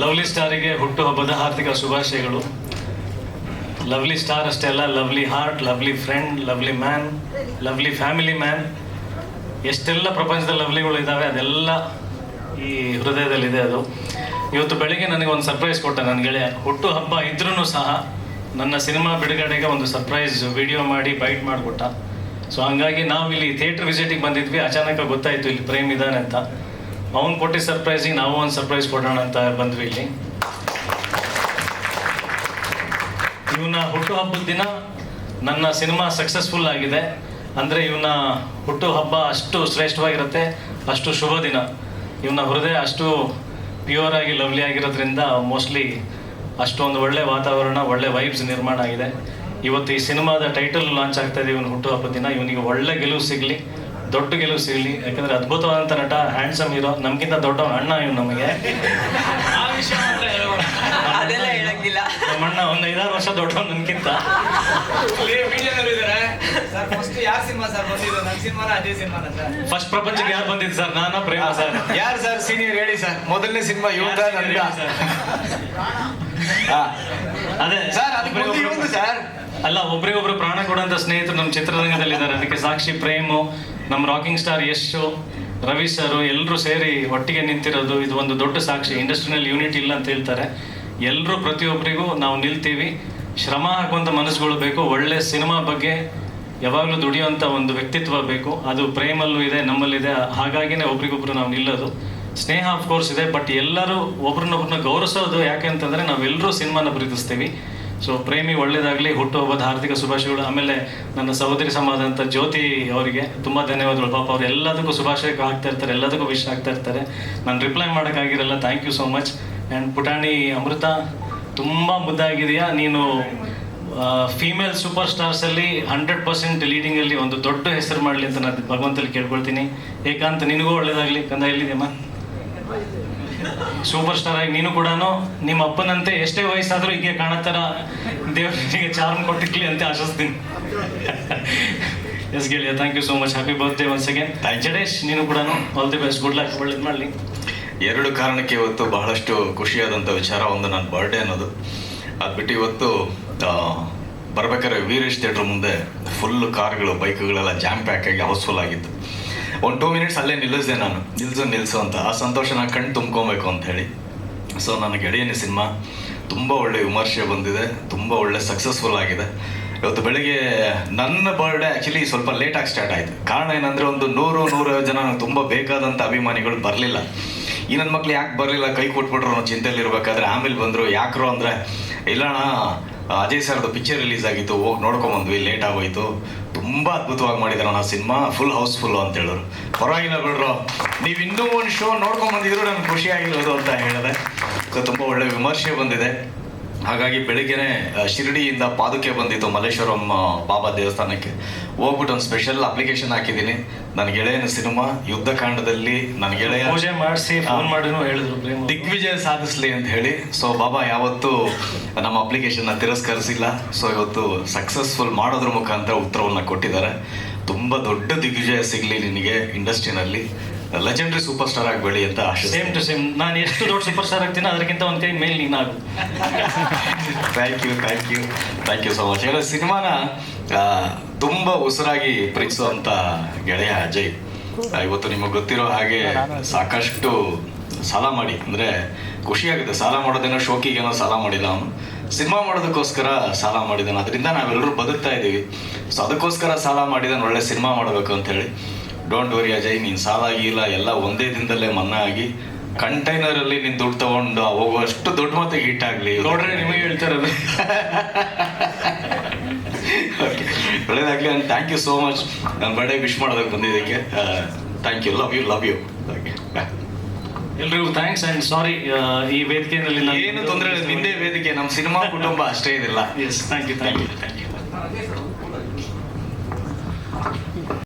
Lovely ಸ್ಟಾರಿಗೆ ಹುಟ್ಟುಹಬ್ಬದ ಹಾರ್ದಿಕ ಶುಭಾಶಯಗಳು. ಲವ್ಲಿ ಸ್ಟಾರ್ ಅಷ್ಟೇ ಅಲ್ಲ lovely heart lovely friend lovely man lovely family man ಎಷ್ಟೆಲ್ಲ ಪ್ರಪಂಚದ ಲವ್ಲಿಗಳು ಇದ್ದಾವೆ ಅದೆಲ್ಲ ಈ ಹೃದಯದಲ್ಲಿದೆ ಅದು. ಇವತ್ತು ಬೆಳಿಗ್ಗೆ ನನಗೆ ಒಂದು ಸರ್ಪ್ರೈಸ್ ಕೊಟ್ಟ ನನ್ನ ಗೆಳೆಯ. ಹುಟ್ಟು ಹಬ್ಬ ಇದ್ರೂ ಸಹ ನನ್ನ ಸಿನಿಮಾ ಬಿಡುಗಡೆಗೆ ಒಂದು ಸರ್ಪ್ರೈಸ್ ವಿಡಿಯೋ ಮಾಡಿ ಬೈಟ್ ಮಾಡಿಕೊಟ್ಟ. ಸೊ ಹಂಗಾಗಿ ನಾವು ಇಲ್ಲಿ ಥಿಯೇಟರ್ ವಿಸಿಟಿಗೆ ಬಂದಿದ್ವಿ. ಅಚಾನಕ ಗೊತ್ತಾಯಿತು, ಇಲ್ಲಿ ಪ್ರೇಮ್ ಇದಾನೆ ಅಂತ. ಅವ್ನು ಕೊಟ್ಟಿದ್ದ ಸರ್ಪ್ರೈಸಿಗೆ ನಾವು ಒಂದು ಸರ್ಪ್ರೈಸ್ ಕೊಡೋಣ ಅಂತ ಬಂದ್ವಿ ಇಲ್ಲಿ. ಇವನ ಹುಟ್ಟುಹಬ್ಬದ ದಿನ ನನ್ನ ಸಿನಿಮಾ ಸಕ್ಸಸ್ಫುಲ್ ಆಗಿದೆ. ಅಂದರೆ ಇವನ ಹುಟ್ಟುಹಬ್ಬ ಅಷ್ಟು ಶ್ರೇಷ್ಠವಾಗಿರುತ್ತೆ, ಅಷ್ಟು ಶುಭ ದಿನ. ಇವನ ಹೃದಯ ಅಷ್ಟು ಪ್ಯೂರ್ ಆಗಿ ಲವ್ಲಿ ಆಗಿರೋದ್ರಿಂದ ಮೋಸ್ಟ್ಲಿ ಅಷ್ಟೊಂದು ಒಳ್ಳೆ ವಾತಾವರಣ, ಒಳ್ಳೆ ವೈಬ್ಸ್ ನಿರ್ಮಾಣ ಆಗಿದೆ. ಇವತ್ತು ಈ ಸಿನಿಮಾದ ಟೈಟಲ್ ಲಾಂಚ್ ಆಗ್ತಾ ಇದೆ ಇವನ ಹುಟ್ಟುಹಬ್ಬದ ದಿನ. ಇವನಿಗೆ ಒಳ್ಳೆ ಗೆಲುವು ಸಿಗಲಿ. ದೊಡ್ಡ ಗೆಲುವು ಸಿಗಲಿ. ಯಾಕಂದ್ರೆ ಅದ್ಭುತವಾದಂಥ ನಟ ಹ್ಯಾಂಡ್ಸಮ್ ಇರೋ ನಮ್ಗಿಂತ ದೊಡ್ಡ ಅಣ್ಣ ಇವ್ ನಮಗೆ. ಅದೆಲ್ಲ ಹೇಳಂಗಿಲ್ಲ ನಮ್ಮ ಅಣ್ಣ ಒಂದು ಐದಾರು ವರ್ಷ ದೊಡ್ಡವನು ನನ್ಗಿಂತ ಸರ್ ಫಸ್ಟ್ ಪ್ರಪಂಚಕ್ಕೆ ಯಾರು ಬಂದಿದ್ದು ಸರ್? ನಾನು ಪ್ರೇಮ ಸರ್. ಯಾರು ಸರ್ ಸೀನಿಯರ್ ಹೇಳಿ ಸರ್? ಮೊದಲನೇ ಸಿನಿಮಾ ಯುವಕ ನನ್ಗ ಹಾ. ಅದೇ. ಸರ್ ಅದು ಸರ್. ಅಲ್ಲ ಒಬ್ರಿಗೊಬ್ರು ಪ್ರಾಣ ಕೊಡುವಂತ ಸ್ನೇಹಿತರು ನಮ್ಮ ಚಿತ್ರರಂಗದಲ್ಲಿದ್ದಾರೆ. ಅದಕ್ಕೆ ಸಾಕ್ಷಿ ಪ್ರೇಮು ನಮ್ಮ rocking star Yash, Ravi sir ಎಲ್ಲರೂ ಸೇರಿ ಒಟ್ಟಿಗೆ ನಿಂತಿರೋದು ಇದು ಒಂದು ದೊಡ್ಡ ಸಾಕ್ಷಿ. ಇಂಡಸ್ಟ್ರಿಯಲ್ ಯೂನಿಟ್ ಇಲ್ಲ ಅಂತ ಹೇಳ್ತಾರೆ. ಎಲ್ಲರೂ ಪ್ರತಿಯೊಬ್ಬರಿಗೂ ನಾವು ನಿಲ್ತೀವಿ. ಶ್ರಮ ಹಾಕುವಂಥ ಮನಸ್ಸುಗಳು ಬೇಕು. ಒಳ್ಳೆ ಸಿನಿಮಾ ಬಗ್ಗೆ ಯಾವಾಗಲೂ ದುಡಿಯುವಂಥ ಒಂದು ವ್ಯಕ್ತಿತ್ವ ಬೇಕು. ಅದು ಪ್ರೇಮಲ್ಲೂ ಇದೆ, ನಮ್ಮಲ್ಲಿದೆ. ಹಾಗಾಗಿನೇ ಒಬ್ರಿಗೊಬ್ರು ನಾವು ನಿಲ್ಲೋದು. ಸ್ನೇಹ ಆಫ್ ಕೋರ್ಸ್ ಇದೆ ಬಟ್ ಎಲ್ಲರೂ ಒಬ್ರನ್ನೊಬ್ರನ್ನ ಗೌರವಿಸೋದು ಯಾಕೆ ಅಂತಂದರೆ ನಾವೆಲ್ಲರೂ ಸಿನಿಮಾನ ಪ್ರೀತಿಸ್ತೀವಿ. ಸೊ ಪ್ರೇಮಿ ಒಳ್ಳೇದಾಗಲಿ, ಹುಟ್ಟುಹಬ್ಬದ ಹಾರ್ದಿಕ ಶುಭಾಶಯಗಳು. ಆಮೇಲೆ ನನ್ನ ಸಹೋದರಿ ಸಮಾದಂಥ ಜ್ಯೋತಿ ಅವರಿಗೆ ತುಂಬ ಧನ್ಯವಾದಗಳು. ಪಾಪ ಅವ್ರು ಎಲ್ಲದಕ್ಕೂ ಶುಭಾಶಯ ಆಗ್ತಾ ಇರ್ತಾರೆ, ಎಲ್ಲದಕ್ಕೂ ವಿಶ್ ಆಗ್ತಾ ಇರ್ತಾರೆ. ನಾನು reply ಮಾಡೋಕ್ಕಾಗಿರಲ್ಲ thank you so much and ಪುಟಾಣಿ ಅಮೃತ, ತುಂಬ ಮುದ್ದಾಗಿದೆಯಾ? ನೀನು ಫೀಮೇಲ್ ಸೂಪರ್ ಸ್ಟಾರ್ಸಲ್ಲಿ ಹಂಡ್ರೆಡ್ ಪರ್ಸೆಂಟ್ ಲೀಡಿಂಗಲ್ಲಿ ಒಂದು ದೊಡ್ಡ ಹೆಸರು ಮಾಡಲಿ ಅಂತ ನಾನು ಭಗವಂತಲ್ಲಿ ಕೇಳ್ಕೊಳ್ತೀನಿ. ಏಕಾಂತ, ನಿನಗೂ ಒಳ್ಳೇದಾಗಲಿ. ಕಂದ, ಎಲ್ಲಿದೆಯಮ್ಮ? ಸೂಪರ್ ಸ್ಟಾರ್ ಆಗಿ ನೀನು ಕೂಡ ನಿಮ್ಮ ಅಪ್ಪನಂತೆ ಎಷ್ಟೇ ವಯಸ್ಸಾದರೂ ಹೀಗೆ ಕಾಣತ್ತರ ದೇವರಿಗೆ ಚಾರ್ಮ್ ಕೊಟ್ಟಿರ್ಲಿ ಅಂತ ಆಶಿಸ್ತೀನಿ. ಎಸ್ ಗೆಳೆಯ thank you so much happy birthday once again Jadesh ನೀನು ಕೂಡ all the best good luck ಒಳ್ಳೇದು ಮಾಡಲಿ. ಎರಡು ಕಾರಣಕ್ಕೆ ಇವತ್ತು ಬಹಳಷ್ಟು ಖುಷಿಯಾದಂಥ ವಿಚಾರ ಒಂದು ನನ್ನ ಬರ್ಡೇ ಅನ್ನೋದು. ಅದು ಬಿಟ್ಟು ಇವತ್ತು ಬರಬೇಕಾದ್ರೆ ವೀರೇಶ್ ಥಿಯೇಟ್ರ್ ಮುಂದೆ ಫುಲ್ ಕಾರ್ಗಳು ಬೈಕ್ಗಳೆಲ್ಲ ಜಾಮ್ ಪ್ಯಾಕ್ ಆಗಿ ಹೌಸ್ಫುಲ್ ಆಗಿತ್ತು. ಒಂದು ಟೂ ಮಿನಿಟ್ಸ್ ಅಲ್ಲೇ ನಿಲ್ಲಿಸಿದೆ ನಾನು. ನಿಲ್ಸು ನಿಲ್ಸು ಅಂತ. ಆ ಸಂತೋಷ ನಾನು ಕಣ್ಣು ತುಂಬ್ಕೊಬೇಕು ಅಂತ ಹೇಳಿ. ಸೊ ನನ್ನ ಗೆಳೆಯನ ಸಿನಿಮಾ ತುಂಬ ಒಳ್ಳೆ ವಿಮರ್ಶೆ ಬಂದಿದೆ. ತುಂಬ ಒಳ್ಳೆ ಸಕ್ಸಸ್ಫುಲ್ ಆಗಿದೆ. ಇವತ್ತು ಬೆಳಿಗ್ಗೆ ನನ್ನ ಬರ್ಡೇ ಆ್ಯಕ್ಚುಲಿ ಸ್ವಲ್ಪ ಲೇಟಾಗಿ ಸ್ಟಾರ್ಟ್ ಆಯಿತು. ಕಾರಣ ಏನಂದರೆ ಒಂದು ನೂರು, ನೂರೈವತ್ತು ಜನ ನನಗೆ ತುಂಬ ಬೇಕಾದಂಥ ಅಭಿಮಾನಿಗಳು ಬರಲಿಲ್ಲ. ಈ ನನ್ನ ಮಕ್ಳು ಯಾಕೆ ಬರಲಿಲ್ಲ? ಕೈ ಕೊಟ್ಬಿಟ್ರು ಅನ್ನೋ ಚಿಂತೆಯಲ್ಲಿ ಇರಬೇಕಾದ್ರೆ ಆಮೇಲೆ ಬಂದರು. ಯಾಕ್ರು ಅಂದರೆ, ಇಲ್ಲಣ್ಣ, ಅಜಯ್ ಸರ್ದು ಪಿಕ್ಚರ್ ರಿಲೀಸ್ ಆಗಿತ್ತು. ಹೋಗಿ ನೋಡ್ಕೊಂಬಂದ್ವಿ ಲೇಟ್ ಆಗೋಯ್ತು. ತುಂಬ ಅದ್ಭುತವಾಗಿ ಮಾಡಿದಾರಣ್ಣ ಸಿನಿಮಾ ಫುಲ್ ಹೌಸ್ಫುಲ್ ಅಂತ ಹೇಳೋರು. ಪರವಾಗಿಲ್ಲ ಬಿಡ್ರು ನೀವು ಇನ್ನೂ ಒಂದು ಶೋ ನೋಡ್ಕೊಂಡ್ ಬಂದಿದ್ರು ನನ್ಗೆ ಖುಷಿ ಆಗಿರೋದು ಅಂತ ಹೇಳಿದೆ. ಸೊ, ತುಂಬ ಒಳ್ಳೆ ವಿಮರ್ಶೆ ಬಂದಿದೆ. ಹಾಗಾಗಿ ಬೆಳಿಗ್ಗೆನೆ ಶಿರಡಿಯಿಂದ ಪಾದುಕೆ ಬಂದಿತ್ತು ಮಲ್ಲೇಶ್ವರಂ ಬಾಬಾ ದೇವಸ್ಥಾನಕ್ಕೆ. ಹೋಗ್ಬಿಟ್ಟು ಒಂದು ಸ್ಪೆಷಲ್ ಅಪ್ಲಿಕೇಶನ್ ಹಾಕಿದ್ದೀನಿ. ನನ್ನ ಗೆಳೆಯನ ಸಿನಿಮಾ ಯುದ್ಧಕಾಂಡದಲ್ಲಿ ನನ್ನ ಗೆಳೆಯ ಪೂಜೆ ಮಾಡಿಸಿ ಫೋನ್ ಮಾಡಿನೂ ಹೇಳಿದ್ರು ದಿಗ್ವಿಜಯ ಸಾಧಿಸ್ಲಿ ಅಂತ ಹೇಳಿ. ಸೊ ಬಾಬಾ ಯಾವತ್ತೂ ನಮ್ಮ ಅಪ್ಲಿಕೇಶನ್ನ ತಿರಸ್ಕರಿಸಿಲ್ಲ. ಸೊ ಇವತ್ತು ಸಕ್ಸಸ್ಫುಲ್ ಮಾಡೋದ್ರ ಮುಖಾಂತರ ಉತ್ತರವನ್ನು ಕೊಟ್ಟಿದ್ದಾರೆ. ತುಂಬ ದೊಡ್ಡ ದಿಗ್ವಿಜಯ ಸಿಗಲಿ ನಿನಗೆ ಇಂಡಸ್ಟ್ರಿನಲ್ಲಿ ಲೆಜೆಂಡ್ರಿ ಸೂಪರ್ ಸ್ಟಾರ್ ಆಗಬೇಡಿ ಅಂತ ಸೇಮ್ ಟು ಸೇಮ್ ನಾನು ಎಷ್ಟು ದೊಡ್ಡ ಸೂಪರ್ ಸ್ಟಾರ್ ಆಗ್ತೀನಿ ಅದಕ್ಕಿಂತ ಒಂದು ಕೈ ಮೇಲೆ ಆಗು. Thank you thank you thank you so much ಹೇಳೋ ಸಿನಿಮಾನ ತುಂಬ ಉಸಿರಾಗಿ ಪ್ರೀತಿಸುವಂತ ಗೆಳೆಯ ಅಜಯ್. ಇವತ್ತು ನಿಮಗೆ ಗೊತ್ತಿರೋ ಹಾಗೆ ಸಾಕಷ್ಟು ಸಾಲ ಮಾಡಿ. ಅಂದ್ರೆ ಖುಷಿಯಾಗುತ್ತೆ. ಸಾಲ ಮಾಡೋದೇನೋ ಶೋಕಿಗೇನೋ ಸಾಲ ಮಾಡಿಲ್ಲ ಅವನು. ಸಿನಿಮಾ ಮಾಡೋದಕ್ಕೋಸ್ಕರ ಸಾಲ ಮಾಡಿದ್ದಾನೆ ಅದರಿಂದ ನಾವೆಲ್ಲರೂ ಬದುಕ್ತಾ ಇದ್ದೀವಿ ಸೊ ಅದಕ್ಕೋಸ್ಕರ ಸಾಲ ಮಾಡಿದ್ದಾನೆ ಒಳ್ಳೆ ಸಿನಿಮಾ ಮಾಡಬೇಕು ಅಂತ ಹೇಳಿ. ಡೋಂಟ್ ವರಿ ಅಜಯ್ ನೀನು ಸಾಲಾಗಿ ಇಲ್ಲ ಎಲ್ಲ ಒಂದೇ ದಿನದಲ್ಲೇ ಮನ್ನಾ ಆಗಿ. ಕಂಟೈನರ್ ಅಲ್ಲಿ ನೀನ್ ದುಡ್ಡು ತಗೊಂಡು ಹೋಗುವಷ್ಟು ದೊಡ್ಡ ಮತ್ತೆ ಹಿಟ್ ಆಗ್ಲಿ. ನೋಡ್ರೆ ನಿಮಗೆ ಹೇಳ್ತಾರಲ್ಲ. ಓಕೆ. ಒಳ್ಳೇದಾಗ್ಲಿ ಥ್ಯಾಂಕ್ ಯು ಸೋ ಮಚ್ ನನ್ನ ಬರ್ಡೇ ವಿಶ್ ಮಾಡೋದಕ್ಕೆ ಬಂದಿದ್ದಕ್ಕೆ. Thank you love you love you ಎಲ್ರಿಗೂ ಥ್ಯಾಂಕ್ಸ್ ಅಂಡ್ ಸಾರಿ ಈ ವೇದಿಕೆಯಲ್ಲಿ ಏನು ತೊಂದರೆ ಇಲ್ಲ ನಿಂದೇ ವೇದಿಕೆ ನಮ್ಮ ಸಿನಿಮಾ ಕುಟುಂಬ ಅಷ್ಟೇ ಇದಿಲ್ಲ. Yes thank you thank you thank you